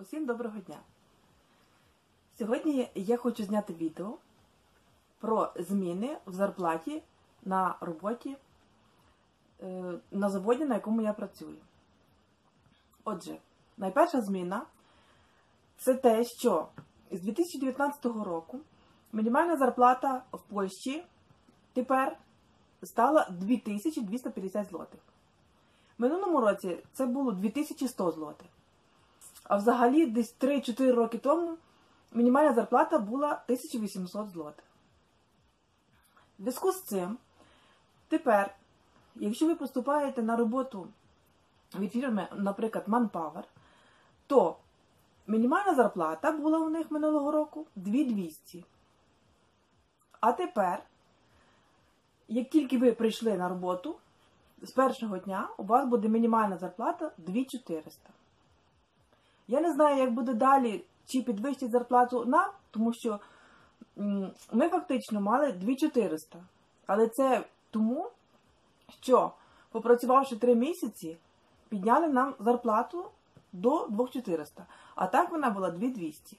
Усім доброго дня! Сьогодні я хочу зняти відео про зміни в зарплаті на роботі е, на заводі, на якому я працюю. Отже, найперша зміна це те, що з 2019 року мінімальна зарплата в Польщі тепер стала 2250 злотих. В минулому році це було 2100 злотих. А взагалі, десь 3-4 роки тому мінімальна зарплата була 1800 злотих. В зв'язку з цим, тепер, якщо ви поступаєте на роботу від фірми, наприклад, Manpower, то мінімальна зарплата була у них минулого року 2200. А тепер, як тільки ви прийшли на роботу, з першого дня у вас буде мінімальна зарплата 2400. Я не знаю, як буде далі, чи підвищить зарплату нам, тому що ми фактично мали 2400. Але це тому, що, попрацювавши 3 місяці, підняли нам зарплату до 2400. А так вона була 2200.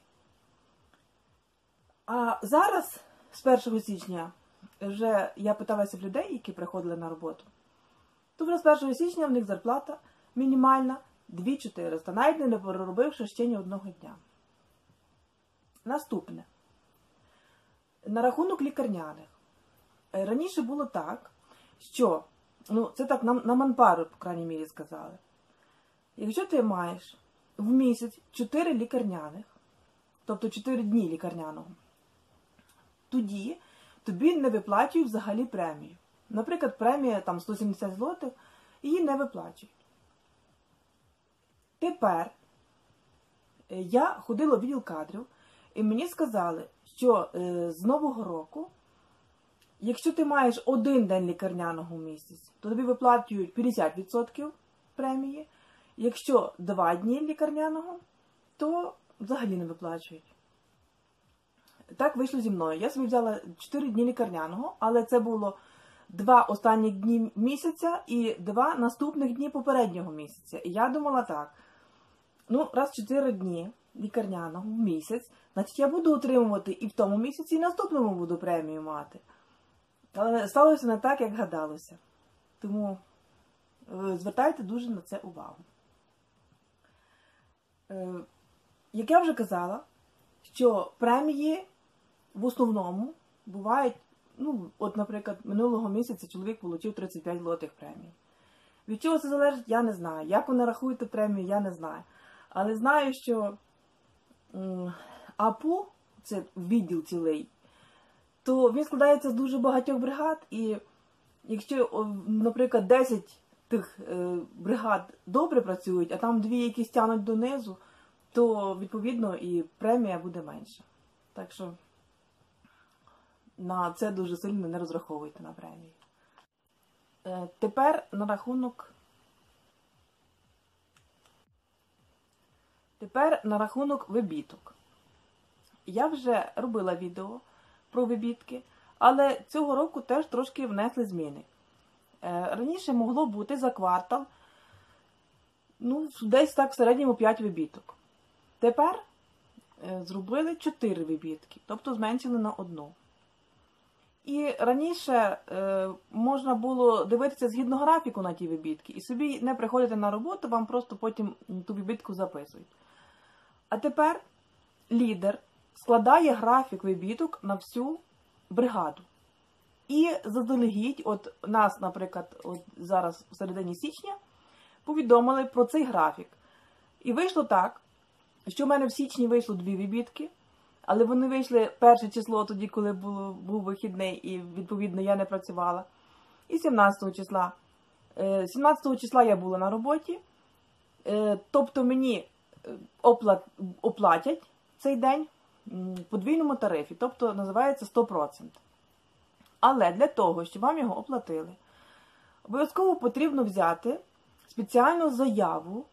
А зараз, з 1 січня, вже я питалася в людей, які приходили на роботу, то вже з 1 січня в них зарплата мінімальна 2400, навіть не переробивши ще ні одного дня. Наступне. На рахунок лікарняних. Раніше було так, що, ну, це так на, на манпару, по крайній мірі, сказали. Якщо ти маєш в місяць 4 лікарняних, тобто 4 дні лікарняного, тоді тобі не виплачують взагалі премію. Наприклад, премія там 170 злотих, її не виплачують. Тепер е, я ходила в відділ кадрів, і мені сказали, що е, з Нового року, якщо ти маєш один день лікарняного в місяць, то тобі виплачують 50% премії. Якщо два дні лікарняного, то взагалі не виплачують. Так вийшло зі мною. Я собі взяла 4 дні лікарняного, але це було два останніх дні місяця і два наступних дні попереднього місяця. І я думала так. Ну, раз в 4 дні лікарняного в місяць, значить я буду отримувати і в тому місяці, і наступному буду премію мати. Але сталося не так, як гадалося. Тому е, звертайте дуже на це увагу. Е, як я вже казала, що премії в основному бувають, ну, от, наприклад, минулого місяця чоловік отримав 35 злотих премій. Від чого це залежить, я не знаю. Як вони рахуєте премію, я не знаю. Але знаю, що АПУ, це відділ цілий, то він складається з дуже багатьох бригад, і якщо, наприклад, 10 тих е, бригад добре працюють, а там дві якісь тянуть донизу, то відповідно і премія буде менша. Так що на це дуже сильно не розраховуйте на премію. Е, тепер на рахунок Тепер на рахунок вибіток. Я вже робила відео про вибітки, але цього року теж трошки внесли зміни. Е, раніше могло бути за квартал ну, десь так в середньому 5 вибіток. Тепер е, зробили 4 вибітки, тобто зменшили на одну. І раніше е, можна було дивитися згідно графіку на ті вибітки, і собі не приходити на роботу, вам просто потім ту вибітку записують. А тепер лідер складає графік вибіток на всю бригаду. І заздалегідь, от нас, наприклад, от зараз в середині січня, повідомили про цей графік. І вийшло так, що в мене в січні вийшло дві вибітки, але вони вийшли перше число тоді, коли було, був вихідний, і, відповідно, я не працювала. І 17 числа. 17 е, числа я була на роботі, е, тобто мені оплатять цей день в подвійному тарифі, тобто називається 100%. Але для того, щоб вам його оплатили, обов'язково потрібно взяти спеціальну заяву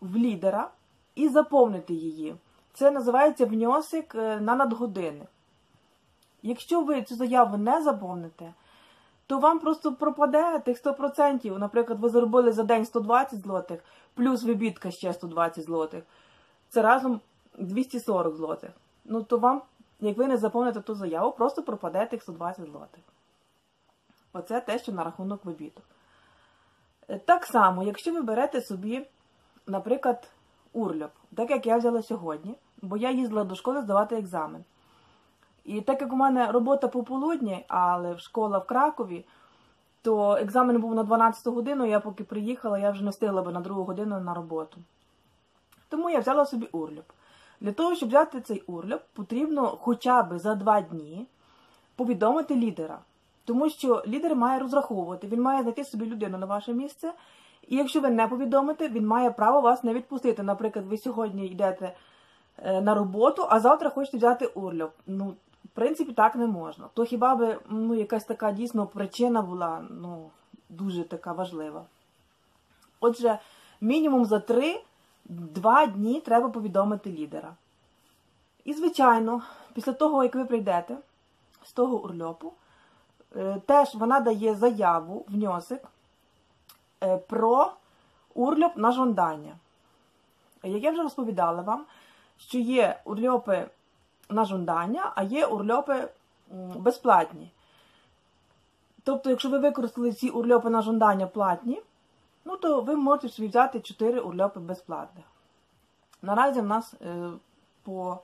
в лідера і заповнити її. Це називається внесок е, на надгодини. Якщо ви цю заяву не заповните, то вам просто пропаде тих 100%. Наприклад, ви заробили за день 120 злотих, плюс вибітка ще 120 злотих. це разом 240 злотих. Ну, то вам, як ви не заповните ту заяву, просто пропаде тих 120 злотих. Оце те, що на рахунок вибіту. Е, Так само, якщо ви берете собі, наприклад, урльоп, так як я взяла сьогодні, бо я їздила до школи здавати екзамен. І так як у мене робота пополудні, але школа в Кракові, то екзамен був на 12 годину, я поки приїхала, я вже не встигла би на другу годину на роботу. Тому я взяла собі урльоп. Для того, щоб взяти цей урльоп, потрібно хоча б за два дні повідомити лідера. Тому що лідер має розраховувати, він має знайти собі людину на ваше місце. І якщо ви не повідомите, він має право вас не відпустити. Наприклад, ви сьогодні йдете на роботу, а завтра хочете взяти урльоп. Ну, в принципі, так не можна. То хіба би ну, якась така дійсно причина була ну, дуже така важлива. Отже, мінімум за 3-2 дні треба повідомити лідера. І, звичайно, після того, як ви прийдете з того урльопу, е, теж вона дає заяву, внесок е, про урльоп на жандання. Як я вже розповідала вам, що є урльопи на жандання, а є урльопи безплатні. Тобто, якщо ви використали ці урльопи на жандання платні, ну то ви можете собі взяти 4 урльопи безплатних. Наразі в нас е, по,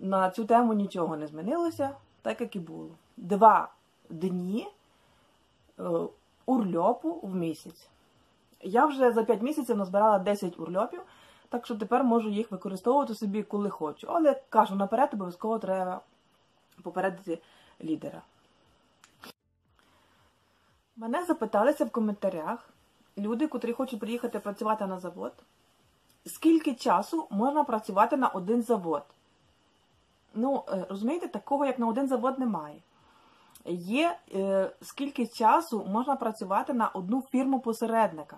на цю тему нічого не змінилося, так як і було. Два дні е, урльопу в місяць. Я вже за 5 місяців назбирала 10 урльопів, так що тепер можу їх використовувати собі, коли хочу. Але кажу, наперед обов'язково треба попередити лідера. Мене запиталися в коментарях люди, котрі хочуть приїхати працювати на завод, скільки часу можна працювати на один завод. Ну, е, розумієте, такого як на один завод немає. Є е, скільки часу можна працювати на одну фірму посередника.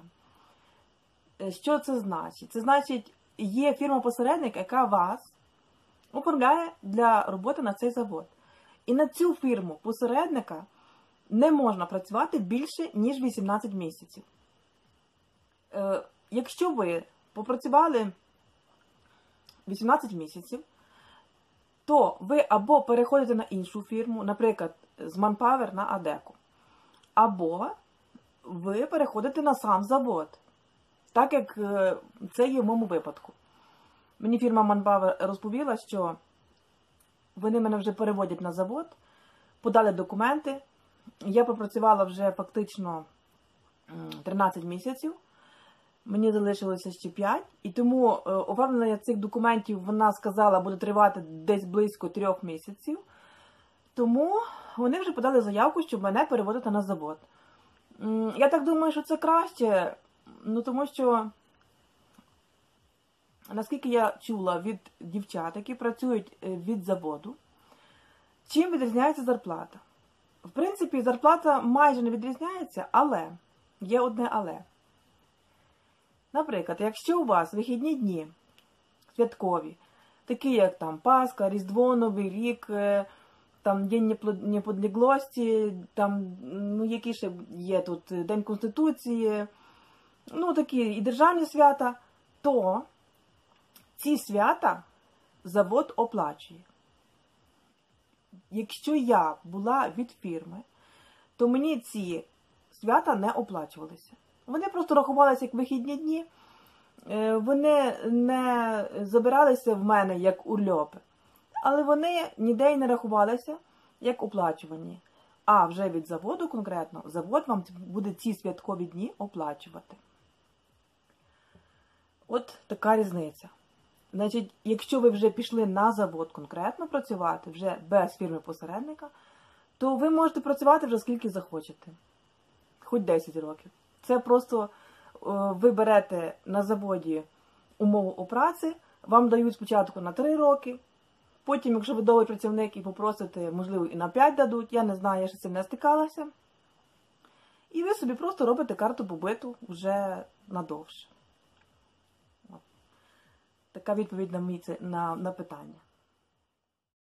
Е, Що це значить? Це значить, є фірма-посередник, яка вас оформляє для роботи на цей завод. І на цю фірму посередника не можна працювати більше, ніж 18 місяців. Е, Якщо ви попрацювали 18 місяців, то ви або переходите на іншу фірму, наприклад, з Manpower на Адеку, або ви переходите на сам завод, так як е, це є в моєму випадку. Мені фірма Manpower розповіла, що вони мене вже переводять на завод, подали документи. Я попрацювала вже фактично 13 місяців. Мені залишилося ще 5, і тому е, оформлення цих документів вона сказала буде тривати десь близько 3 місяців. Тому вони вже подали заявку, щоб мене переводити на завод. Я так думаю, що це краще, ну тому що, наскільки я чула від дівчат, які працюють е, від заводу, чим відрізняється зарплата? В принципі, зарплата майже не відрізняється, але є одне але. Наприклад, якщо у вас вихідні дні святкові, такі як там Пасха, Різдво, Новий рік, е, там День Неподліглості, там, ну, які ще є тут е, День Конституції, ну такі і державні свята, то ці свята завод оплачує. Якщо я була від фірми, то мені ці свята не оплачувалися. Вони просто рахувалися як вихідні дні, Е, вони не забиралися в мене як урльопи, але вони ніде й не рахувалися як оплачувані. А вже від заводу конкретно завод вам буде ці святкові дні оплачувати. От така різниця. Значить, якщо ви вже пішли на завод конкретно працювати, вже без фірми-посередника, то ви можете працювати вже скільки захочете. Хоч 10 років. Це просто е, ви берете на заводі умову о праці, вам дають спочатку на 3 роки, потім, якщо ви довгий працівник і попросите, можливо, і на 5 дадуть, я не знаю, я ще з цим не стикалася. І ви собі просто робите карту побиту вже надовше. Така відповідь на, мій на, на питання.